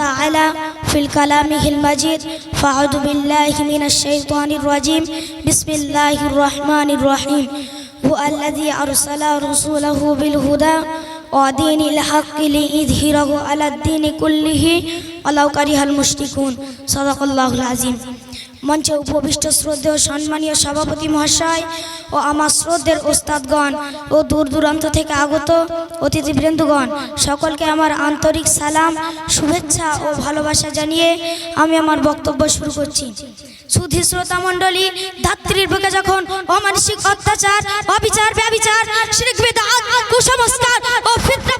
تعالى في الكلامه المجيد. فأعوذ بالله من الشيطان الرجيم. بسم الله الرحمن الرحيم. هو الذي أرسل رسوله بالهدى ودين الحق ليظهره على الدين كله. ولو كره المشركون. صدق الله العظيم. মঞ্চে উপবিষ্ট শ্রদ্ধেয় সম্মানীয় সভাপতি মহাশয় ও আমার শ্রদ্ধের ওস্তাদগণ ও দূর দূরান্ত থেকে আগত অতিথিবৃন্দগণ সকলকে আমার আন্তরিক সালাম, শুভেচ্ছা ও ভালোবাসা জানিয়ে আমি আমার বক্তব্য শুরু করছি। সুধী শ্রোতা মণ্ডলী, ধাত্রীর বুকে যখন অমানসিক অত্যাচার, অবিচার, ব্যবিচার কুসংস্কার ও ফিতনা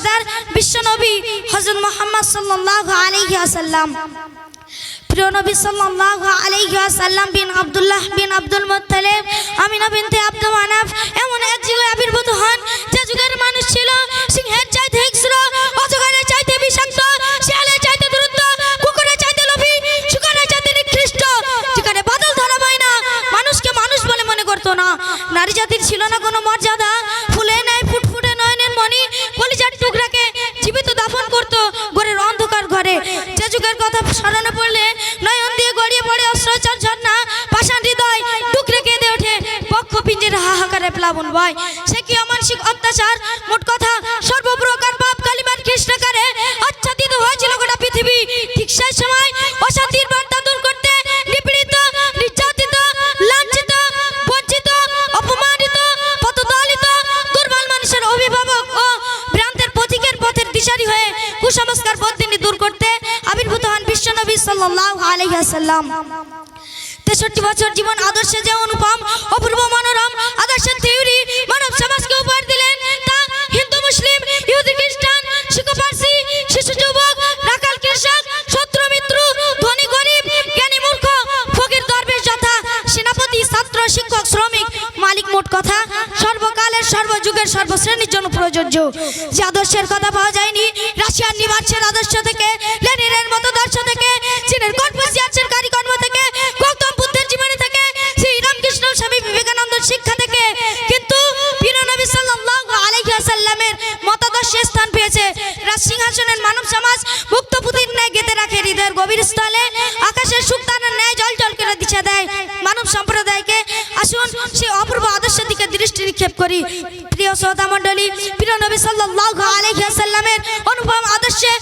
সর্দার বিশ্বনবী হযরত মুহাম্মদ সাল্লাল্লাহু আলাইহি ওয়াসাল্লাম। প্রিয় নবী সাল্লাল্লাহু আলাইহি ওয়াসাল্লাম বিন আব্দুল্লাহ বিন আব্দুল মুত্তালিব, আমিনা বিনতে আব্দুল মানাফ, এমন এক যুগে আবির্ভূত হন, যে যুগের মানুষ ছিল সিংহের চাইতে হিংস্র, অজগরের চাইতে বিষাক্ত, শিয়ালের চাইতে দ্রুত কুকুরের চাইতে লোভী, শুকরের চাইতে নিকৃষ্ট। যেখানে বাদল ধরা হয় না, মানুষকে মানুষ বলে মনে করতো না। নারী জাতির ছিল না কোনো মর্যাদা। যে কথা স্মরণে পড়লে নয়ন দিয়ে গড়িয়ে পড়ে অস্ত্রচার ঝর্ণা, পাষাণ হৃদয়, টুকরে কেঁদে ওঠে পক্ষ পিঞ্জের হাহাকারে প্লাবন বয় সে কি অমানসিক অত্যাচার? মোট কথা, সর্বপ্রকার পাপ কালিমার কৃষ্ণকারে আচ্ছাদিত হয়েছিল গোটা পৃথিবী। ঠিক সেই সময় অশান্তির বার্তা দূর করতে নিপীড়িত, নির্যাতিত, লাঞ্ছিত, বঞ্চিত, অপমানিত পতদলিত দুর্বল মানুষের অভিভাবক ও ভ্রান্তের পথিকের পথের দিশারি হয়ে কুসংস্কার বদিনী সাল্লাল্লাহু তেষট্টি বছর জীবন আদর্শে যে অনুপম, অপূর্ব মনোরম, আদর্শের থিওরি মানব সমাজকে উপহার দিলেন তা হিন্দু, মুসলিম, ইহুদি, খ্রিস্টান, শিখ পার্সি শিশু, যুবক রাখাল কৃষক, শত্রু, মিত্র, ধনী, গরিব, জ্ঞানী, মূর্খ, ফকির, দরবেশ, যথা, সেনাপতি, ছাত্র, শিক্ষক, শ্রমিক, মালিক, মোট কথা, সর্বকালের, সর্বযুগের, সর্বশ্রেণীর জন্য প্রযোজ্য। যে আদর্শের কথা পাওয়া যায়নি, রাশিয়ার নিবার্সের আদর্শ থেকে, লেনিনের মতো দর্শ থেকে চীনের কনফুসিয়াসের কারিকর্ম থেকে, গৌতম বুদ্ধের জীবনী থেকে, শ্রী রামকৃষ্ণ স্বামী বিবেকানন্দের শিক্ষা থেকে। কিন্তু বীর নবী সাল্লাল্লাহু আলাইহি ওয়াসাল্লামের মতাদর্শে স্থান পেয়েছে। সিংহাসনের মানব সমাজ মুক্ত পুতির ন্যায় গেঁথে রাখে, হৃদয়ের গভীর স্থলে আকাশের সুক্তানের ন্যায় জল জল করে দিশা দেয় মানব সম্প্রদায়কে। আসুন সে অপূর্ব আদর্শের দিকে দৃষ্টি নিক্ষেপ করি। প্রিয় শ্রোতা মণ্ডলী প্রিয় নবী সাল্লাল্লাহু আলাইহি ওয়াসাল্লামের অনুপম আদর্শে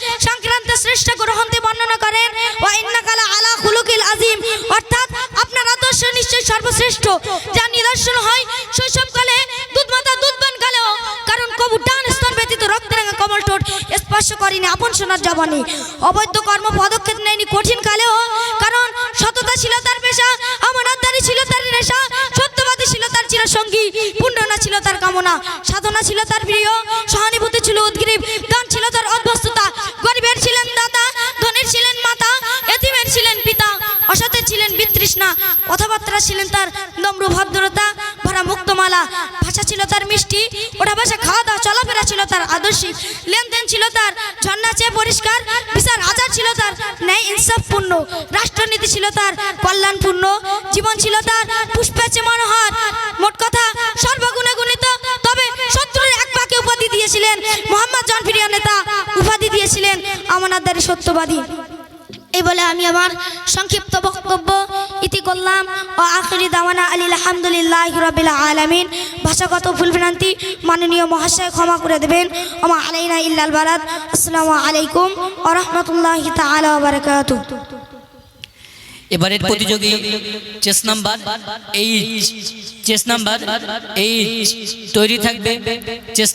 স্পর্শ করেনি, আপন সোনার জবানি। অবৈধ কর্ম পদক্ষেপ নেয়নি কঠিন কালেও, কারণ সততা ছিল তার পেশা, আমানতদারি ছিল তার নেশা, সত্যবাদী ছিল তার চিরসঙ্গী, পুণ্যনা ছিল তার কামনা, সাধনা ছিল তার প্রিয়, সহানুভূতি ছিল উদ্গ্রীব, দান ছিল তার অভ্যস্ততা, গরিবের ছিলেন দাদা ধনের ছিলেন মাতা, এতিমের ছিলেন পিতা, অসতের ছিলেন বিতৃষ্ণা কথাবার্তা ছিলেন তার নম্র ভদ্রতা ভরা মুক্তমালা ভাষা ছিল তার মিষ্টি ওটা ভাষা খাওয়া দাওয়া, চলাফেরা ছিল তার আদর্শিক ছিল তার ঝর্ণা চেয়ে পরিষ্কার, বিশাল আচার ছিল তার, ন্যায় ইনসাফপূর্ণ রাষ্ট্রনীতি ছিল তার কল্যাণপূর্ণ জীবন ছিল তার পুষ্পেচে মনোহর। মোট কথা, সর্বগুণে গুণিত, তবে শত্রুর এক পাকে উপাধি দিয়েছিলেন, মোহাম্মদ জনপ্রিয় নেতা, উপাধি দিয়েছিলেন আমানাদারি সত্যবাদী। এই বলে আমি আমার সংক্ষিপ্ত বক্তব্য ইতি করলাম। ও আখরি দাওয়ানা আলী আলহামদুলিল্লাহ রবিল আলমিন। ভাষাগত ভুলভ্রান্তি মাননীয় মহাশয় ক্ষমা করে দেবেন। আমা আলাইনা ইল্লাল বারাত আসসালামু আলাইকুম ও রহমতুল্লাহ তালা বারকাত এবারের প্রতিযোগী চেস নাম্বার এই চেস নাম্বার এই তৈরি থাকবে চেস